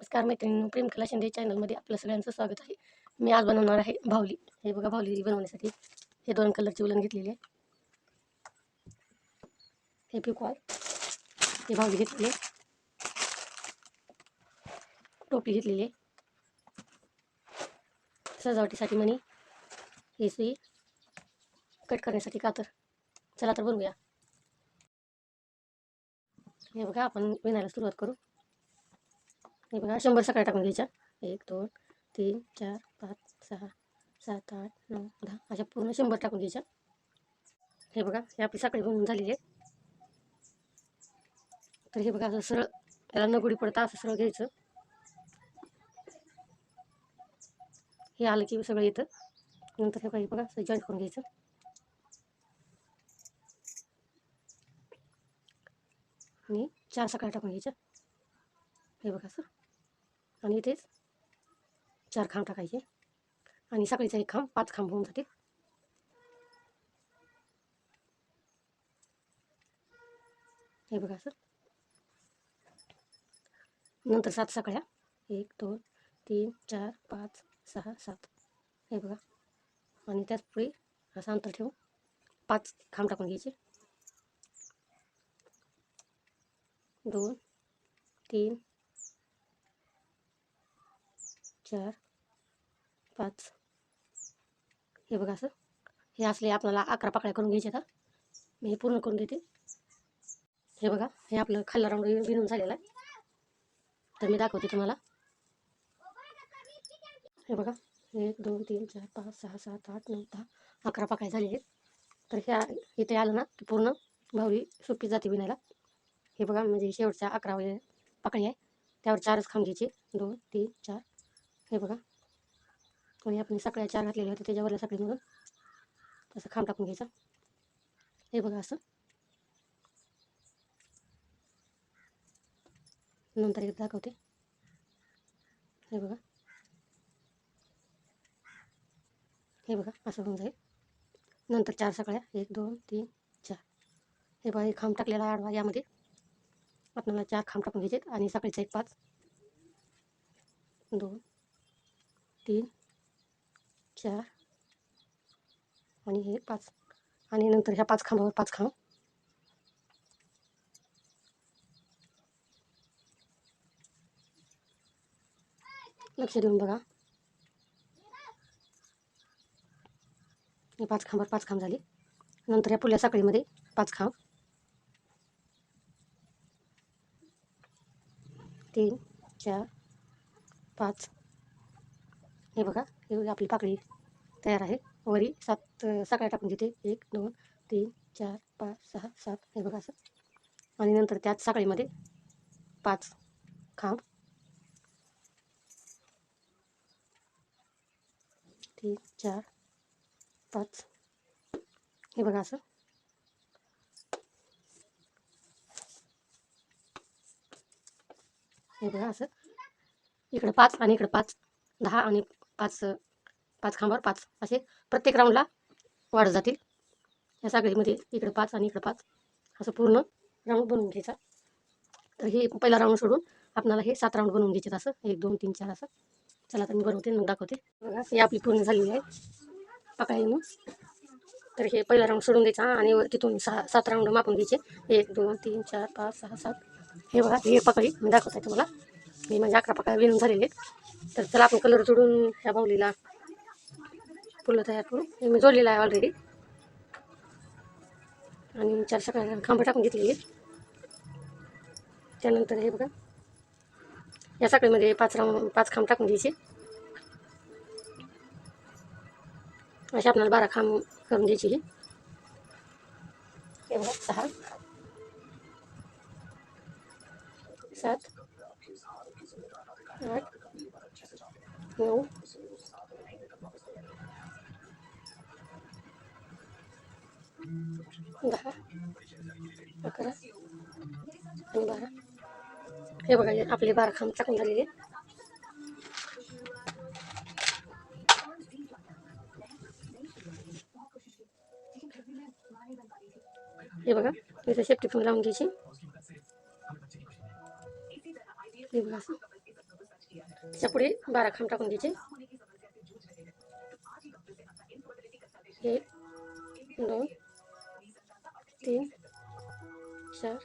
नमस्कार मैत्रिणींनो प्रेम कला शिंदे चॅनलमध्ये आपलं सगळ्यांचं स्वागत आहे. मी आज बनवणार आहे भावली. हे बघा भावली बनवण्यासाठी हे दोन कलरची उलन घेतलेली आहे. हे पिकॉल हे भावली घेतलेली आहे. टोपी घेतलेली आहे. सजावटीसाठी मणी हे सुई कट करण्यासाठी कातर. चला तर बनवूया. हे बघा आपण विणायला सुरुवात करू. हे बघा शंभर सकाळी टाकून घ्यायच्या. एक दोन तीन चार पाच सहा सात आठ नऊ दहा अशा पूर्ण शंभर टाकून घ्यायच्या. हे बघा हे आपली सकाळी बनवून झालेली आहे. तर हे बघा असं सरळ त्याला नगोडी पडता असं सरळ घ्यायचं. हे आलं की सगळं येतं. नंतर हे बघा हे बघा असं जॉईंट करून घ्यायचं. आणि चार सकाळी टाकून घ्यायच्या. हे बघा सर आणि इथेच चार खांब टाकायचे. आणि सकाळीचा एक खांब पाच खांब होऊन जातील. हे बघा सर. नंतर सात सकाळ्या एक दोन तीन चार पाच सहा सात. हे बघा. आणि त्याच पुढे असं अंतर ठेवून पाच खांब टाकून घ्यायचे. दोन तीन चार पाच. हे बघा असं. हे असले आपल्याला अकरा पाकळ्या करून घ्यायचे आता मी हे पूर्ण करून देते. हे बघा हे आपलं खाल्ला राऊंड विणून झालेलं आहे. तर मी दाखवते तुम्हाला. हे बघा एक दोन तीन चार पाच सहा सात आठ नऊ दहा अकरा पाकळ्या झाले आहेत. तर ह्या इथे आलं ना की पूर्ण भावरी सोपी जाते विणायला. हे बघा म्हणजे शेवटच्या अकरा वगैरे पाकळी आहे. त्यावर चारच खांब घ्यायचे. दोन तीन चार हे बघा. आणि आपण सकाळी चार घातलेले होते त्याच्यावरल्या साखळीमधून असं खांब टाकून घ्यायचा. हे बघा असं. नंतर एक दाखवते. हे बघा. हे बघा असं होऊन जाईल. नंतर चार सकाळ्या एक दोन तीन चार. हे बघा हे खांब टाकलेला आडवा यामध्ये. आपल्याला चार खांब टाकून घ्यायचे आणि सकाळीचा एक पाच. दोन तीन चार आणि हे पाच. आणि नंतर ह्या पाच खांबावर पाच खांब. लक्ष देऊन बघा. हे पाच खांबावर पाच खांब झाले. नंतर या पुल्या साखळीमध्ये पाच खांब. तीन चार पाच. हे बघा हे आपली पाकळी तयार आहे. वरी सात सकाळी टाकून देते एक दोन तीन चार पाच सहा सात हे बघा असं. आणि नंतर त्याच साखळीमध्ये पाच खांब. तीन चार पाच. हे बघा असं. हे बघा असं. इकडं पाच आणि इकडं पाच. दहा आणि पाच पाच खांबावर पाच असे प्रत्येक राऊंडला वाढत जातील. या साखळीमध्ये इकडं पाच आणि इकडं पाच असं पूर्ण राऊंड बनवून घ्यायचा. तर हे पहिला राऊंड सोडून आपल्याला हे सात राऊंड बनवून घ्यायचे असं. एक दोन तीन चार असं. चला तर मी बनवते मग दाखवते. बघा आपली पूर्ण झालेली आहे. पकाळीनं तर हे पहिला राऊंड सोडून द्यायचा आणि तिथून सहा सात राऊंड मापून घ्यायचे. एक दोन तीन चार पाच सहा सात. हे बघा हे पकडी. मी दाखवत आहे तुम्हाला. मी माझ्या अकरा पकड्या विणून झालेले आहेत. तर चला आपण कलर जोडून ह्या बाहुलीला फुलं तयार करू. मी जोडलेलं आहे ऑलरेडी आणि चार सकाळी खांब टाकून घेतलेली त्यानंतर हे बघा. या साखळीमध्ये पाच राऊंड पाच खांब टाकून घ्यायचे. असे आपल्याला बारा खांब करून द्यायची हे बघा सहा. सात. आठ. नऊ दहा अकरा आणि बारा हे बघा आपले बारा खांब टाकून झालेले हे बघा इथे सेफ्टी फोन लावून घ्यायची हे बघा असं त्याच्या पुढे बारा खांब टाकून घ्यायचे एक दोन तीन चार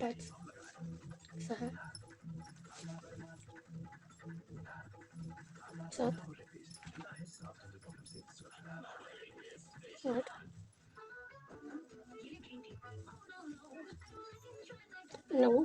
पाच सहा सात आठ नऊ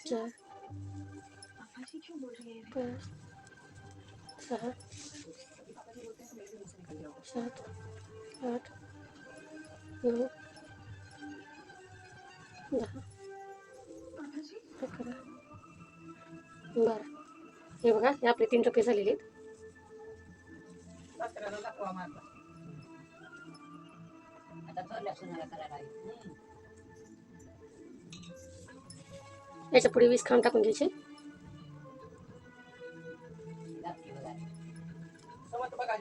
चार पाच सहा सात आठ नऊ दहा अकरा बारा हे बघा हे आपले तीन टप्पे झालेले आहेत सासऱ्याला दाखवा माझा आता थोरल्या सुनाला करायला याच्यापुढे वीस खांब टाकून घ्यायचे एक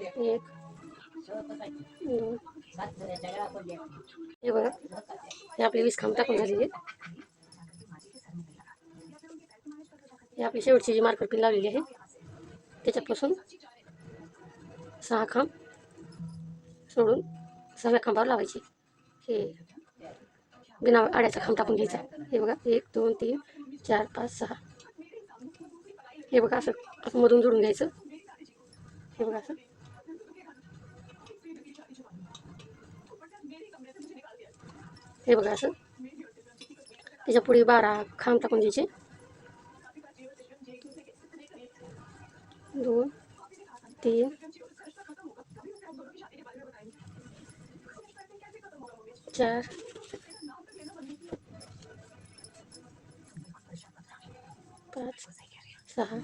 दोन हे बघा हे आपले वीस खांब टाकून झालेले आहेत हे आपली शेवटची जी मार्कर पिन लावलेली आहे त्याच्यापासून सहा खांब सोडून सहाव्या खांबावर लावायची हे बिना आड्याचा खांब टाकून घ्यायचा हे बघा एक दोन तीन चार पाच सहा. हे बघा असं असं मधून जोडून घ्यायचं. हे बघा असं. हे बघा असं. त्याच्या पुढे बारा खांब टाकून द्यायचे दोन तीन. चार. पाच सहा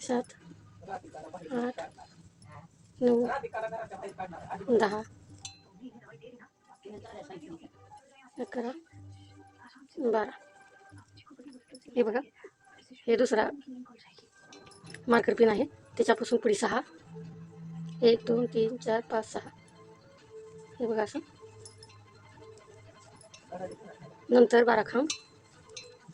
सात आठ नऊ दहा. अकरा बारा. हे बघा हे दुसरा मार्कर पिन आहे. त्याच्यापासून पुढे सहा. एक दोन तीन चार पाच सहा. हे बघा असं. नंतर बारा खांब.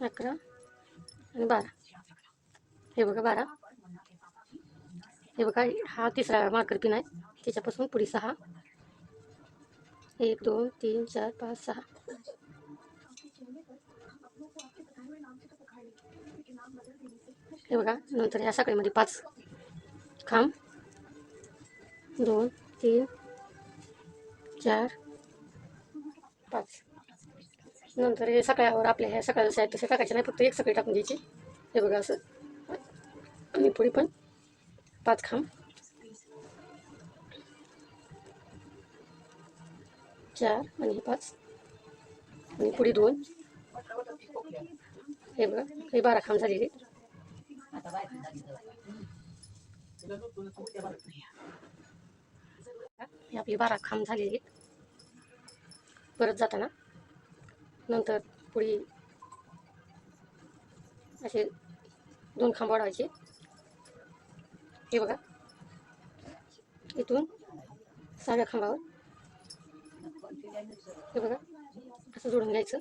अकरा आणि बारा. हे बघा बारा. हे बघा हा तिसरा मार्कर पिन आहे. त्याच्यापासून पुढे सहा. एक दोन तीन चार पाच सहा. हे बघा नंतर या साखळीमध्ये पाच. खांब. दोन तीन चार पाच. नंतर हे सकाळ्यावर आपल्या ह्या सकाळचं साईड तसे टाकायचे नाही फक्त एक सकाळी टाकून द्यायची. हे बघा असं. आणि पुढे पण पाच खांब. चार आणि हे पाच. आणि पुढे दोन. हे बघा हे बारा खांब झालेले. आता हे आपली बारा खांब झालेली. परत जाताना नंतर पुढे असे दोन खांब वाढवायचे. हे बघा. इथून सहाव्या खांबावर. हे बघा. असं जोडून घ्यायचं.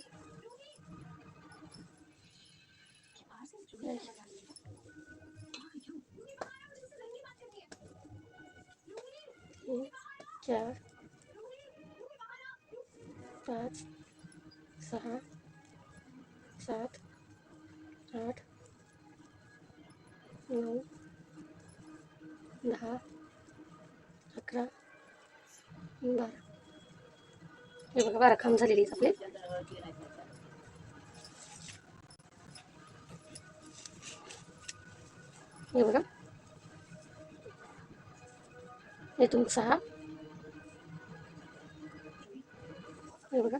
चार पाच सहा सात आठ नऊ दहा अकरा बारा हे बघा बारा खांब झालेली आपले. चंद्रावरती हे बघा. इथून सहा हे बघा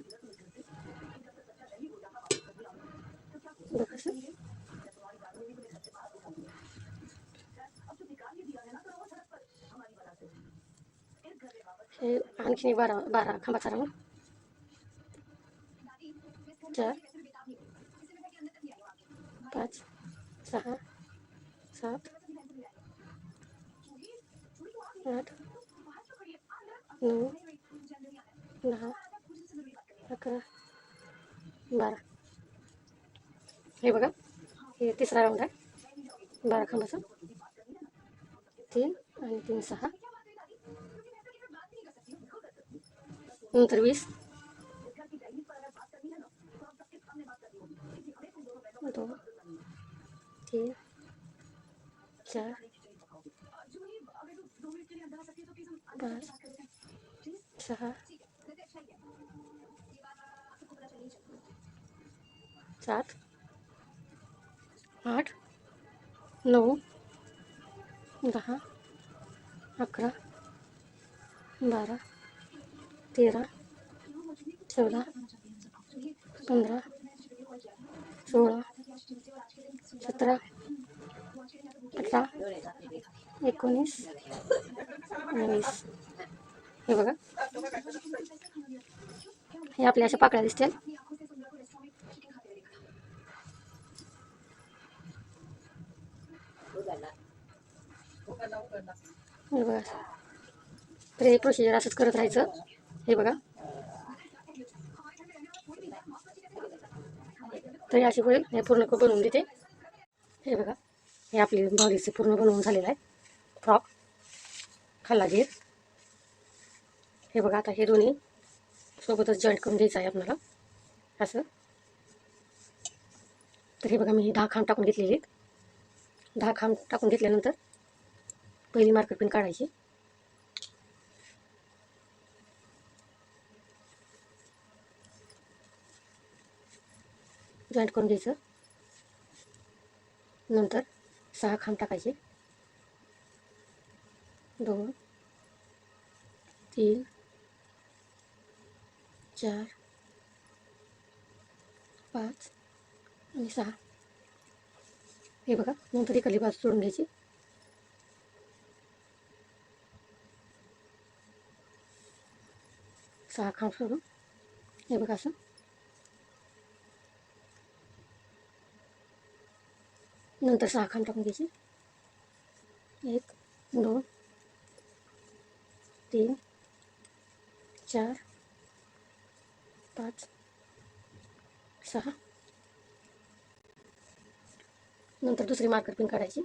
बघा असं. हे आणखी बारा बारा खांबाचा राऊंड चार पाच सहा सात आठ नऊ दहा अकरा बारा हे बघा हे तिसरा राऊंड आहे बारा खांबाचा तीन आणि तीन सहा नंतर दोन तीन चार पाच सहा सात आठ नऊ दहा अकरा बारा तेरा चौदा पंधरा सोळा सतरा अठरा एकोणीस वीस हे बघा. हे आपल्या अशा पाकळ्या दिसतील. हे बघा. तर हे प्रोसिजर असंच करत राहायचं. हे बघा. तर अशी होईल. हे पूर्ण बनवून देते. हे बघा. हे आपली बॉडीचे पूर्ण बनवून झालेलं आहे. फ्रॉक. खाल्ला घेर. हे बघा आता हे दोन्ही सोबतच जॉईंट करून द्यायचं आहे आपल्याला. असं. तर हे बघा मी दहा खांब टाकून घेतलेले आहेत. दहा खांब टाकून घेतल्यानंतर पहिली मार्कर पिन काढायची. जॉईंट करून घ्यायचं. नंतर सहा खांब टाकायचे. दोन तीन चार पाच आणि सहा. हे बघा नंतर इकडली बाजू सोडून घ्यायची. सहा खांब सोडून हे बघा असं. नंतर सहा टाकून घ्यायची एक दोन तीन चार पाच सहा. नंतर दुसरी मार्कर पिन काढायची.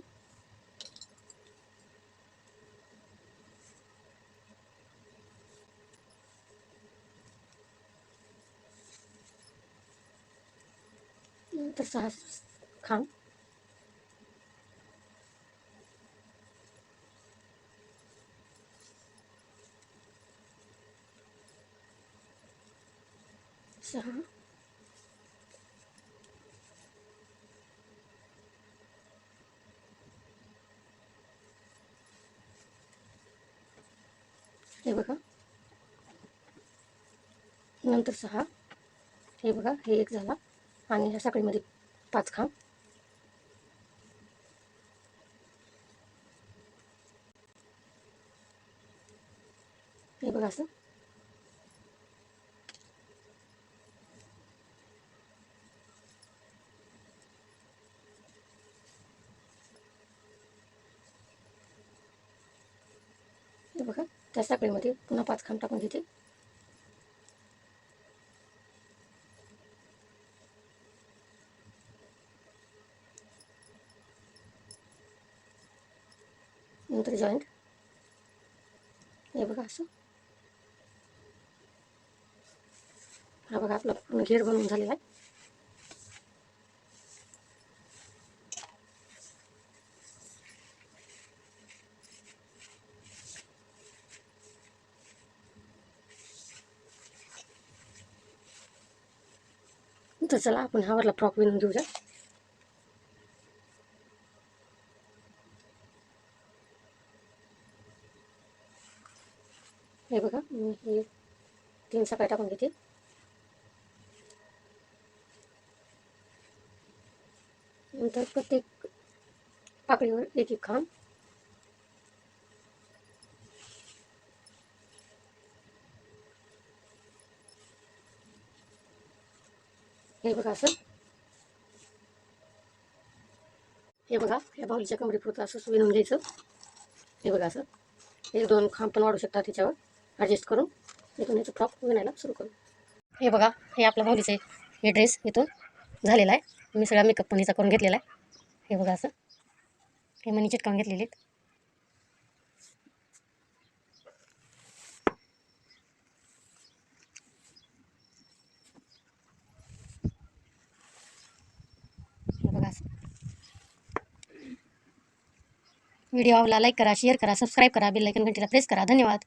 नंतर सहा खांब. सहा हे बघा. नंतर सहा. हे बघा हे एक झाला. आणि ह्या साखळीमध्ये पाच खांब. हे बघा असं हे बघा त्या साखळीमध्ये पुन्हा पाच खांब टाकून घेते. नंतर जॉईंट हे बघा असं. हा बघा आपला पूर्ण घेर बनवून झालेला आहे. तर चला आपण हावरला फ्रॉक विणून घेऊया. हे बघा मी हे तीन सकाळी टाकून घेते. नंतर प्रत्येक पाकळीवर एक एक खांब. हे बघा असं. हे बघा या बाहुलीच्या कमरेपुरतं असं विणून घ्यायचं हे बघा असं. एक दोन खांब पण वाढू शकतात त्याच्यावर ॲडजस्ट करून. इथून याचं फ्रॉक विणायला सुरू करू. हे बघा हे आपल्या बाहुलीचे हे ड्रेस इथून झालेला आहे. मी सगळा मेकअप पण हिचा करून घेतलेला आहे. हे बघा असं. हे मनी चिटकावून घेतलेले आहेत. बघा व्हिडिओ आवडला लाईक करा शेअर करा सबस्क्राईब करा बेल आयकन घंटीला प्रेस करा. धन्यवाद.